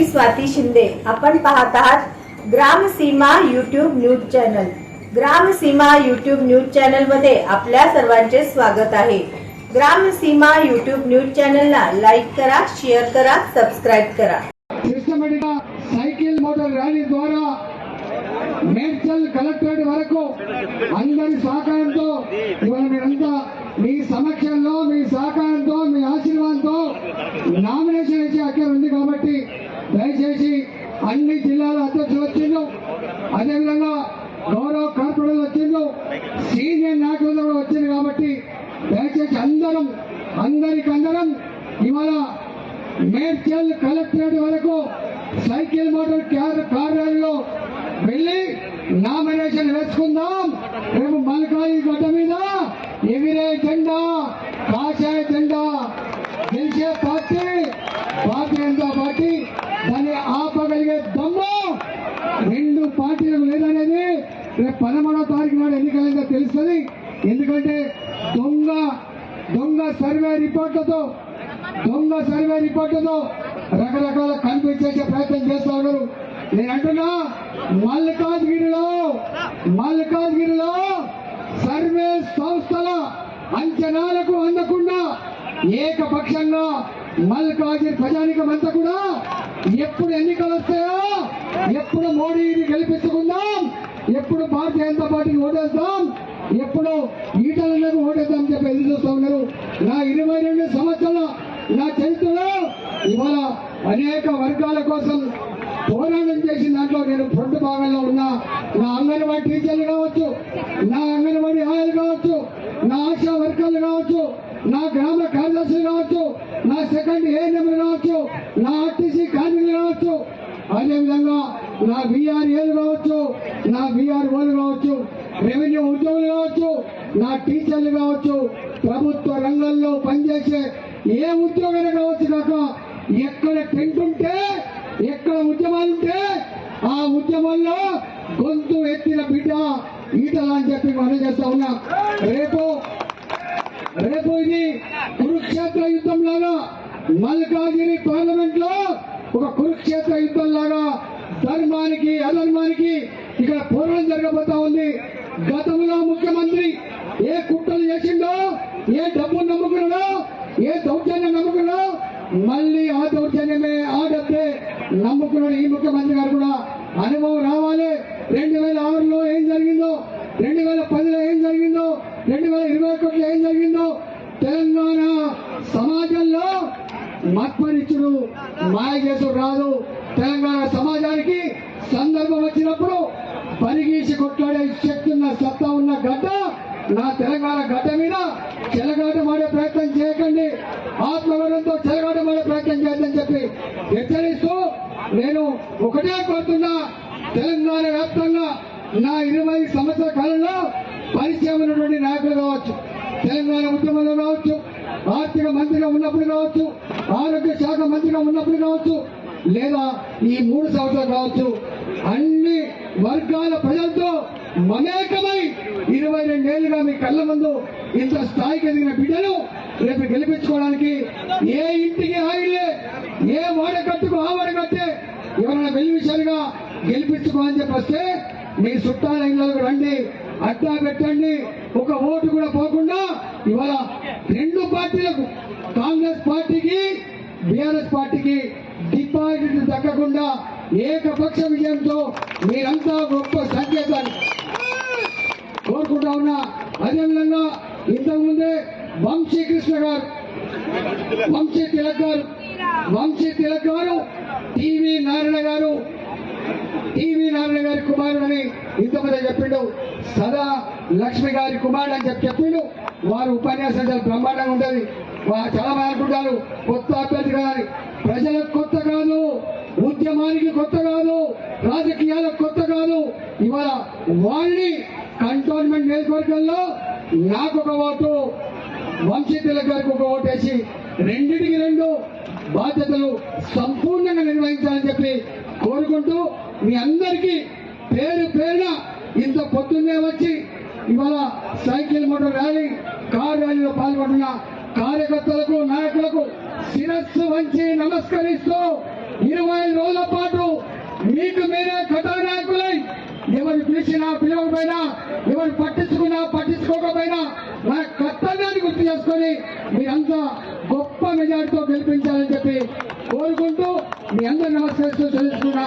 मी स्वाती शिंदे आपण पाहत आहात Gram Seema YouTube news channel Gram Seema YouTube news channel मध्ये आपल्या सर्वांचे स्वागत आहे ग्राम सीमा युट्यूब न्यूज चॅनलला लाईक करा शेअर करा सबस्क्राईब करा సిస్టమేటిక్ గా సైకిల్ మోటార్ ర్యాలీ ద్వారా మేడ్చల్ కలెక్టరేట్ వరకు అందరి సహకారంతో ఇవాళ మీరంతా మీ సమక్షంలో మీ సహకారంతో మీ ఆశీర్వాదంతో నామినేషన్ ఇచ్చే హక్కు ఉంది కాబట్టి దయచేసి అన్ని జిల్లాల అధ్యక్షులు వచ్చిండ్రు. అదేవిధంగా గౌరవ కార్పొరేటర్లు వచ్చిండ్రు. సీనియర్ నాయకులు కూడా వచ్చింది కాబట్టి దయచేసి అందరం అందరికందరం ఇవాళ మేడ్చల్ కలెక్టరేట్ వరకు సైకిల్ మోటార్ క్యార్ కార్ ర్యాలీలో వెళ్ళి నామినేషన్ వేసుకుందాం. రేపు మల్కాయి గడ్డ మీద ఎగిరే జెండా కాషాయ జెండా. గెలిచే పార్టీ భారతీయ జనతా పార్టీ దాన్ని ఆపగలిగే దమ్ము రెండు పార్టీలకు లేదనేది రేపు పదమూడో తారీఖు నాడు ఎన్నికలైందో తెలుస్తుంది. ఎందుకంటే దొంగ దొంగ సర్వే రిపోర్ట్లతో దొంగ సర్వే రిపోర్టుతో రకరకాల కనిపించేసే ప్రయత్నం చేస్తా ఉన్నారు నేను అంటున్నా మల్కాజ్గిరిలో మల్కాజ్గిరిలో సర్వే సంస్థ ఏకపక్షంగా మల్కాజ్గిరి ప్రజానికం అంతా కూడా ఎప్పుడు ఎన్నికలు వస్తాయో ఎప్పుడు మోడీని గెలిపించుకుందాం ఎప్పుడు భారతీయ జనతా పార్టీకి ఓటేస్తాం ఎప్పుడు ఈటలకు ఓటేద్దాం చెప్పి ఎదురు చూస్తా ఉన్నారు. నా ఇరవై రెండు సంవత్సరాల నా చరిత్రలో ఇవాళ అనేక వర్గాల కోసం పోరాటం చేసిన దాంట్లో నేను ఫ్రంట్ భాగంలో ఉన్నా. నా అంగన్వాడీ టీచర్లు కావచ్చు నా అంగన్వాడీ హాయలు కావచ్చు నా ఆశా వర్గాలు కావచ్చు నా గ్రామ కార్యదర్శి కావచ్చు నా సెకండ్ ఏఎన్ఎం కావచ్చు నా ఆర్టీసీ కార్మికులు కావచ్చు అదేవిధంగా నా బీఆర్ఏలు కావచ్చు నా బీఆర్ఓలు కావచ్చు రెవెన్యూ ఉద్యోగులు కావచ్చు నా టీచర్లు కావచ్చు ప్రభుత్వ రంగంలో పనిచేసే ఏ ఉద్యోగం కావచ్చు కాక ఎక్కడ టెంట్ ఉంటే ఎక్కడ ఉద్యమాలు ఉంటే ఆ ఉద్యమంలో గొంతు ఎత్తిన బిడ్డ ఈటలా అని చెప్పి మనం చేస్తా ఉన్నా. రేపు రేపు ఇది కురుక్షేత్ర యుద్ధం లాగా మల్కాజిరి పార్లమెంట్లో ఒక కురుక్షేత్ర యుద్ధం లాగా ధర్మానికి అధర్మానికి ఇక్కడ పోరాటం జరగబోతా ఉంది. గతంలో ముఖ్యమంత్రి ఏ కుట్రలు చేసిండో ఏ డబ్బు నమ్ముకున్నాడో ఏ దౌర్జన్యం నమ్ముకున్నాడో మళ్ళీ ఆ దౌర్జన్యమే ఆ డబ్బే నమ్ముకున్నాడు ఈ ముఖ్యమంత్రి గారు కూడా. అనుభవం రావాలి రెండు వేల ఆరులో ఏం జరిగిందో రెండు వేల పదిలో ఏం జరిగిందో రెండు వేల ఇరవై ఒకటిలో ఏం జరిగిందో తెలంగాణ సమాజంలో మత్పరిచుడు మాయ చేసుడు రాదు. తెలంగాణ సమాజానికి సందర్భం వచ్చినప్పుడు పరిగీసి కొట్లాడే శక్తి ఉన్న సత్తా ఉన్న గడ్డ నా తెలంగాణ గడ్డ మీద చెలగాటమాడే ప్రయత్నం చేయకండి. ఆత్మగౌరవంతో చెలగాటమాడే ప్రయత్నం చేయొద్దని చెప్పి హెచ్చరిస్తూ నేను ఒకటే కోరుతున్నా. తెలంగాణ వ్యాప్తంగా నా ఇరవై సంవత్సరాల కాలంలో పరిచయం ఉన్నటువంటి నాయకులు కావచ్చు. తెలంగాణ ఉద్యమంలో కావచ్చు ఆర్థిక మంత్రిగా ఉన్నప్పుడు కావచ్చు ఆరోగ్య శాఖ మంత్రిగా ఉన్నప్పుడు కావచ్చు లేదా ఈ మూడు సంవత్సరాలు కావచ్చు అన్ని వర్గాల ప్రజలతో మమేకమై ఇరవై రెండేళ్ళుగా మీ కళ్ళ ముందు ఇంత స్థాయికి ఎదిగిన బిడ్డను రేపు గెలిపించుకోవడానికి ఏ ఇంటికి హాయిలే ఏ వాడకట్టుకు ఆ వాడకట్టే ఎవరైనా వెళ్ళి విషయాలుగా గెలిపించుకోవాలని చెప్పి వస్తే మీ చుట్టాల ఇళ్ళకు రండి అడ్డా పెట్టండి ఒక ఓటు కూడా పోకుండా ఇవాళ రెండు పార్టీలకు. కాంగ్రెస్ పార్టీకి బీఆర్ఎస్ పార్టీకి డిపాజిట్ దక్కకుండా ఏకపక్ష విజయంతో మీరంతా గొప్ప సంకేతాన్ని కోరుకుంటా ఉన్నా. అదేవిధంగా ఇంతకుముందే వంశీకృష్ణ గారు వంశీ తిలక్ గారు వంశీ తిలక్ గారు టీవీ నారాయణ గారు టీవీ నారాయణ గారి కుమారుడని ఇంతమంది చెప్పిండు సదా లక్ష్మి గారి కుమారుడు అని చెప్పి చెప్పిండు. వారు ఉపన్యాసం చాలా బ్రహ్మాండంగా ఉంటది. చాలా మంది అనుకుంటారు కొత్త అభ్యర్థి గారి ప్రజలకు కొత్త కాదు ఉద్యమానికి కొత్త కాదు రాజకీయాలకు కొత్త కాదు. ఇవాళ వారిని కంటోన్మెంట్ నియోజకవర్గంలో నాకు ఒక ఓటు వంశీ తిలక్ గారికి ఒక ఓటు వేసి రెండింటికి రెండు బాధ్యతలు సంపూర్ణంగా నిర్వహించాలని చెప్పి కోరుకుంటూ మీ అందరికీ పేరు పేరున ఇంత పొద్దున్నే వచ్చి ఇవాళ సైకిల్ మోటార్ ర్యాలీ కార్ ర్యాలీలో పాల్గొంటున్న కార్యకర్తలకు నాయకులకు శిరస్సు వంచి నమస్కరిస్తూ ఇరవై రోజుల పాటు మీకు మీరే కథానాయకులై ఎవరు పిలిచినా పిలవకపోయినా ఎవరు పట్టించుకున్నా పట్టించుకోకపోయినా నా కర్తవ్యాన్ని గుర్తు చేసుకొని మీరంతా గొప్ప మెజార్టీతో గెలిపించాలని చెప్పి కోరుకుంటూ మీ అందరు నమస్కరిస్తూ తెలుసుకున్నా